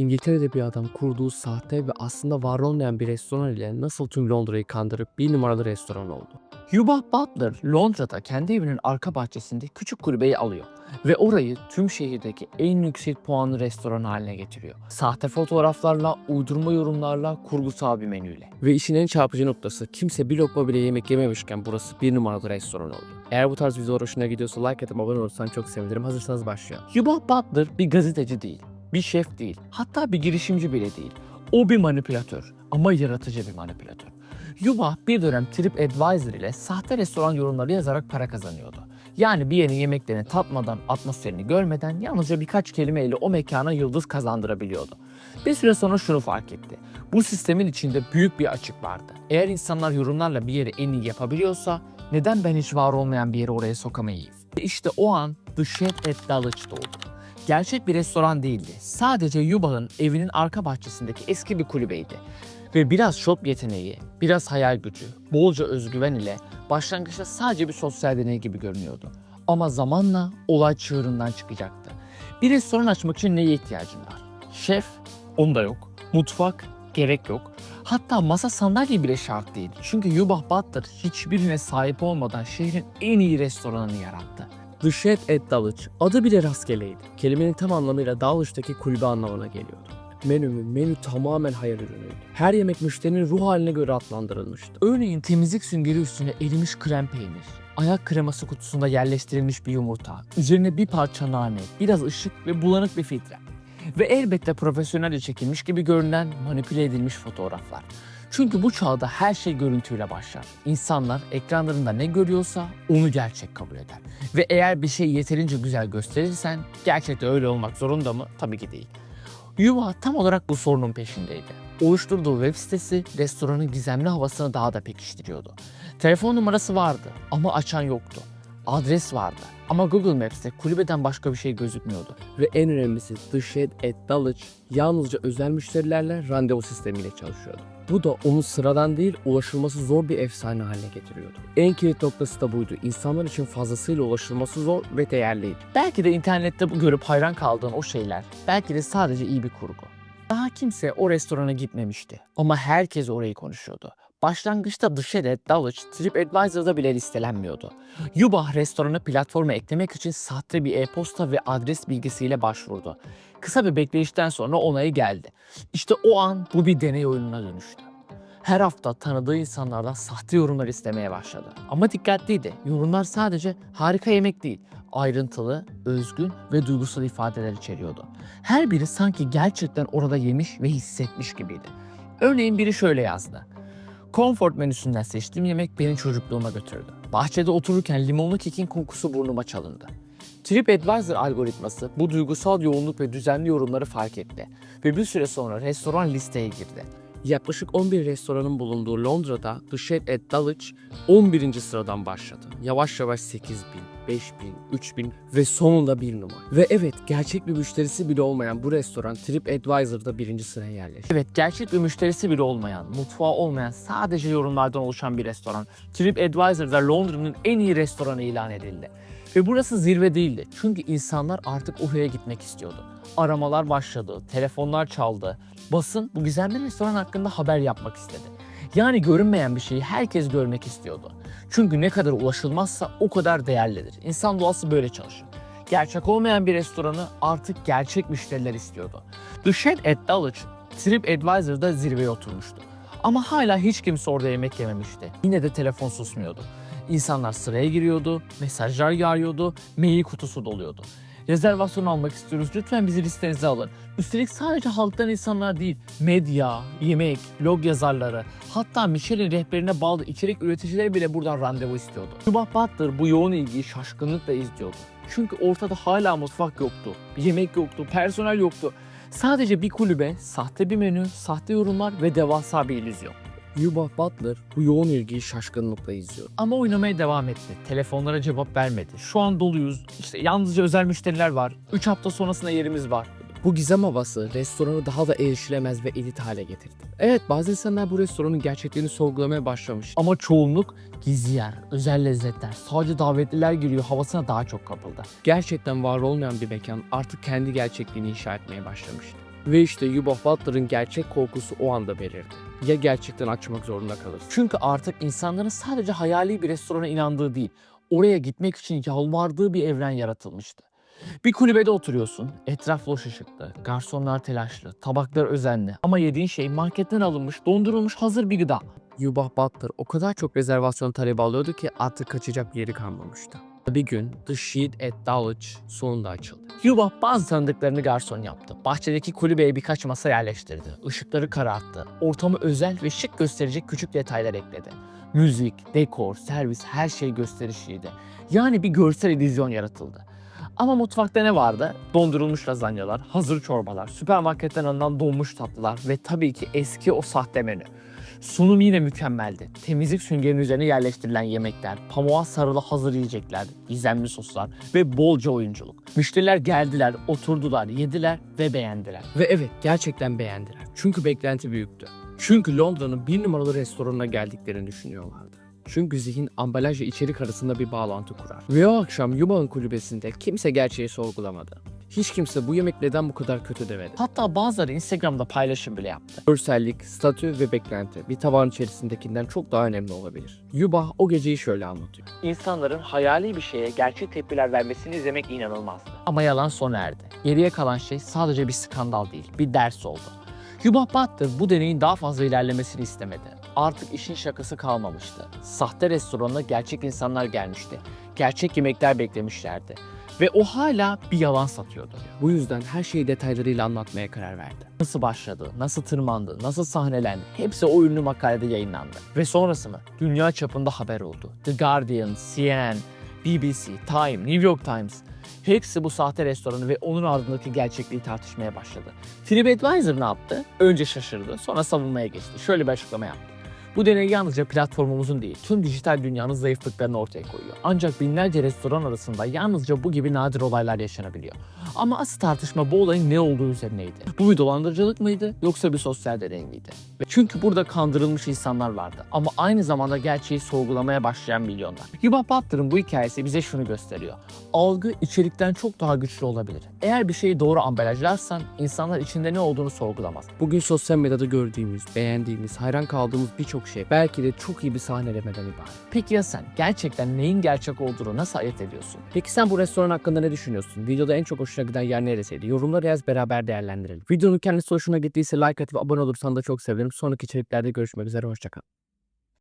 İngiltere'de bir adam kurduğu sahte ve aslında var olmayan bir restoran ile nasıl tüm Londra'yı kandırıp bir numaralı restoran oldu. Yuba Butler Londra'da kendi evinin arka bahçesinde küçük kulübeyi alıyor ve orayı tüm şehirdeki en yüksek puanlı restoran haline getiriyor. Sahte fotoğraflarla, uydurma yorumlarla, kurgusal bir menüyle. Ve işin en çarpıcı noktası kimse bir lokma bile yemek yememişken burası bir numaralı restoran oldu. Eğer bu tarz videolar hoşuna gidiyorsa like atıp abone olursan çok sevinirim. Hazırsanız başlayalım. Yuba Butler bir gazeteci değil, bir şef değil, hatta bir girişimci bile değil. O bir manipülatör ama yaratıcı bir manipülatör. Yuba bir dönem TripAdvisor ile sahte restoran yorumları yazarak para kazanıyordu. Yani bir yerin yemeklerini tatmadan, atmosferini görmeden yalnızca birkaç kelimeyle o mekana yıldız kazandırabiliyordu. Bir süre sonra şunu fark etti. Bu sistemin içinde büyük bir açık vardı. Eğer insanlar yorumlarla bir yeri en iyi yapabiliyorsa neden ben hiç var olmayan bir yeri oraya sokamayayım? İşte o an The Chef at Dulwich doğdu. Gerçek bir restoran değildi. Sadece Yuba'nın evinin arka bahçesindeki eski bir kulübeydi. Ve biraz shop yeteneği, biraz hayal gücü, bolca özgüven ile başlangıçta sadece bir sosyal deney gibi görünüyordu. Ama zamanla olay çığırından çıkacaktı. Bir restoran açmak için neye ihtiyacın var? Şef, onda yok. Mutfak, gerek yok. Hatta masa sandalye bile şart değil. Çünkü Yubah Butler hiçbirine sahip olmadan şehrin en iyi restoranını yarattı. Shed at Dulwich adı bile rastgeleydi. Kelimenin tam anlamıyla Dulwich'taki kulübe anlamına geliyordu. Menü mü? Menü tamamen hayal ürünüydü. Her yemek müşterinin ruh haline göre adlandırılmıştı. Örneğin temizlik süngeri üstüne erimiş krem peynir, ayak kreması kutusunda yerleştirilmiş bir yumurta, üzerine bir parça nane, biraz ışık ve bulanık bir filtre. Ve elbette profesyonelce çekilmiş gibi görünen manipüle edilmiş fotoğraflar. Çünkü bu çağda her şey görüntüyle başlar. İnsanlar ekranlarında ne görüyorsa onu gerçek kabul eder. Ve eğer bir şeyi yeterince güzel gösterirsen gerçekte öyle olmak zorunda mı? Tabii ki değil. Yuva tam olarak bu sorunun peşindeydi. Oluşturduğu web sitesi restoranın gizemli havasını daha da pekiştiriyordu. Telefon numarası vardı ama açan yoktu. Adres vardı ama Google Maps'te kulübeden başka bir şey gözükmüyordu. Ve en önemlisi The Shed at Dulwich yalnızca özel müşterilerle randevu sistemiyle çalışıyordu. Bu da onu sıradan değil ulaşılması zor bir efsane haline getiriyordu. En kilit noktası da buydu. İnsanlar için fazlasıyla ulaşılması zor ve değerliydi. Belki de internette bu görüp hayran kaldığın o şeyler, belki de sadece iyi bir kurgu. Daha kimse o restorana gitmemişti ama herkes orayı konuşuyordu. Başlangıçta at Dulwich TripAdvisor'da bile listelenmiyordu. Yubah restoranı platforma eklemek için sahte bir e-posta ve adres bilgisiyle başvurdu. Kısa bir bekleyişten sonra onayı geldi. İşte o an bu bir deney oyununa dönüştü. Her hafta tanıdığı insanlardan sahte yorumlar istemeye başladı. Ama dikkatliydi. Yorumlar sadece harika yemek değil, ayrıntılı, özgün ve duygusal ifadeler içeriyordu. Her biri sanki gerçekten orada yemiş ve hissetmiş gibiydi. Örneğin biri şöyle yazdı. Comfort menüsünden seçtiğim yemek beni çocukluğuma götürdü. Bahçede otururken limonlu kekin kokusu burnuma çalındı. TripAdvisor algoritması bu duygusal yoğunluk ve düzenli yorumları fark etti ve bir süre sonra restoran listeye girdi. Yaklaşık 11 restoranın bulunduğu Londra'da The Shed at Dulwich 11. sıradan başladı. Yavaş yavaş 8 bin, 5 bin, 3 bin ve sonunda bir numara. Ve evet gerçek bir müşterisi bile olmayan bu restoran TripAdvisor'da birinci sıraya yerleşti. Evet gerçek bir müşterisi bile olmayan, mutfağı olmayan sadece yorumlardan oluşan bir restoran. TripAdvisor'da Londra'nın en iyi restoranı ilan edildi. Ve burası zirve değildi. Çünkü insanlar artık oraya gitmek istiyordu. Aramalar başladı, telefonlar çaldı. Basın bu gizemli restoran hakkında haber yapmak istedi. Yani görünmeyen bir şeyi herkes görmek istiyordu. Çünkü ne kadar ulaşılmazsa o kadar değerlidir. İnsan doğası böyle çalışır. Gerçek olmayan bir restoranı artık gerçek müşteriler istiyordu. The Shed at Dulwich TripAdvisor'da zirveye oturmuştu. Ama hala hiç kimse orada yemek yememişti. Yine de telefon susmuyordu. İnsanlar sıraya giriyordu, mesajlar yağıyordu, mail kutusu doluyordu. Rezervasyon almak istiyoruz. Lütfen bizi listenize alın. Üstelik sadece halktan insanlar değil, medya, yemek, blog yazarları, hatta Michelin rehberine bağlı içerik üreticileri bile buradan randevu istiyordu. Şubat Butler bu yoğun ilgiyi şaşkınlıkla izliyordu. Çünkü ortada hala mutfak yoktu, yemek yoktu, personel yoktu. Sadece bir kulübe, sahte bir menü, sahte yorumlar ve devasa bir illüzyon. Yuba Butler bu yoğun ilgiyi şaşkınlıkla izliyor. Ama oynamaya devam etti. Telefonlara cevap vermedi. Şu an doluyuz. İşte yalnızca özel müşteriler var. 3 hafta sonrasında yerimiz var. Bu gizem havası restoranı daha da erişilemez ve elit hale getirdi. Evet bazı insanlar bu restoranın gerçekliğini sorgulamaya başlamış. Ama çoğunluk gizli yer, özel lezzetler, sadece davetliler giriyor havasına daha çok kapıldı. Gerçekten var olmayan bir mekan artık kendi gerçekliğini inşa etmeye başlamıştı. Ve işte Yuba Butler'ın gerçek korkusu o anda belirdi. Ya gerçekten açmak zorunda kalırsın? Çünkü artık insanların sadece hayali bir restorana inandığı değil, oraya gitmek için yalvardığı bir evren yaratılmıştı. Bir kulübede oturuyorsun, etraf loş ışıklı, garsonlar telaşlı, tabaklar özenli ama yediğin şey marketten alınmış, dondurulmuş hazır bir gıda. Yuba Butler o kadar çok rezervasyon talebi alıyordu ki artık kaçacak yeri kalmamıştı. Bir gün The Sheet at Dulwich sonunda açıldı. Yuba bazı tanıdıklarını garson yaptı. Bahçedeki kulübeye birkaç masa yerleştirdi. Işıkları kararttı. Ortamı özel ve şık gösterecek küçük detaylar ekledi. Müzik, dekor, servis her şey gösterişliydi. Yani bir görsel illüzyon yaratıldı. Ama mutfakta ne vardı? Dondurulmuş lazanyalar, hazır çorbalar, süpermarketten alınan donmuş tatlılar ve tabii ki eski o sahte menü. Sunum yine mükemmeldi. Temizlik süngerinin üzerine yerleştirilen yemekler, pamuğa sarılı hazır yiyecekler, gizemli soslar ve bolca oyunculuk. Müşteriler geldiler, oturdular, yediler ve beğendiler. Ve evet gerçekten beğendiler. Çünkü beklenti büyüktü. Çünkü Londra'nın bir numaralı restoranına geldiklerini düşünüyorlardı. Çünkü zihin ambalaj ve içerik arasında bir bağlantı kurar. Ve o akşam Yuba'nın kulübesinde kimse gerçeği sorgulamadı. Hiç kimse bu yemek neden bu kadar kötü demedi. Hatta bazıları Instagram'da paylaşım bile yaptı. Görsellik, statü ve beklenti bir tabağın içerisindekinden çok daha önemli olabilir. Yuba o geceyi şöyle anlatıyor. İnsanların hayali bir şeye gerçek tepkiler vermesini izlemek inanılmazdı. Ama yalan sona erdi. Geriye kalan şey sadece bir skandal değil, bir ders oldu. Yuba Butler bu deneyin daha fazla ilerlemesini istemedi. Artık işin şakası kalmamıştı. Sahte restoranına gerçek insanlar gelmişti. Gerçek yemekler beklemişlerdi. Ve o hala bir yalan satıyordu. Bu yüzden her şeyi detaylarıyla anlatmaya karar verdi. Nasıl başladı, nasıl tırmandı, nasıl sahnelendi hepsi o ünlü makalede yayınlandı. Ve sonrası mı? Dünya çapında haber oldu. The Guardian, CNN, BBC, Time, New York Times hepsi bu sahte restoranı ve onun ardındaki gerçekliği tartışmaya başladı. TripAdvisor ne yaptı? Önce şaşırdı, sonra savunmaya geçti. Şöyle bir açıklama yaptı. Bu deney yalnızca platformumuzun değil, tüm dijital dünyanın zayıflıklarını ortaya koyuyor. Ancak binlerce restoran arasında yalnızca bu gibi nadir olaylar yaşanabiliyor. Ama asıl tartışma bu olayın ne olduğu üzerineydi. Bu bir dolandırıcılık mıydı yoksa bir sosyal deney miydi? Ve Çünkü burada kandırılmış insanlar vardı ama aynı zamanda gerçeği sorgulamaya başlayan milyonlar. Yuba Butler'ın bu hikayesi bize şunu gösteriyor. Algı içerikten çok daha güçlü olabilir. Eğer bir şeyi doğru ambalajlarsan insanlar içinde ne olduğunu sorgulamaz. Bugün sosyal medyada gördüğümüz, beğendiğimiz, hayran kaldığımız birçok şey belki de çok iyi bir sahnelemeden ibaret. Peki ya sen gerçekten neyin gerçek olduğunu nasıl ayırt ediyorsun? Peki sen bu restoran hakkında ne düşünüyorsun? Videoda en çok hoşuna giden yer neresiydi? Yorumlara yaz beraber değerlendirelim. Videonun kendisi hoşuna gittiyse like atıp abone olursan da çok sevinirim. Sonraki içeriklerde görüşmek üzere. Hoşçakal.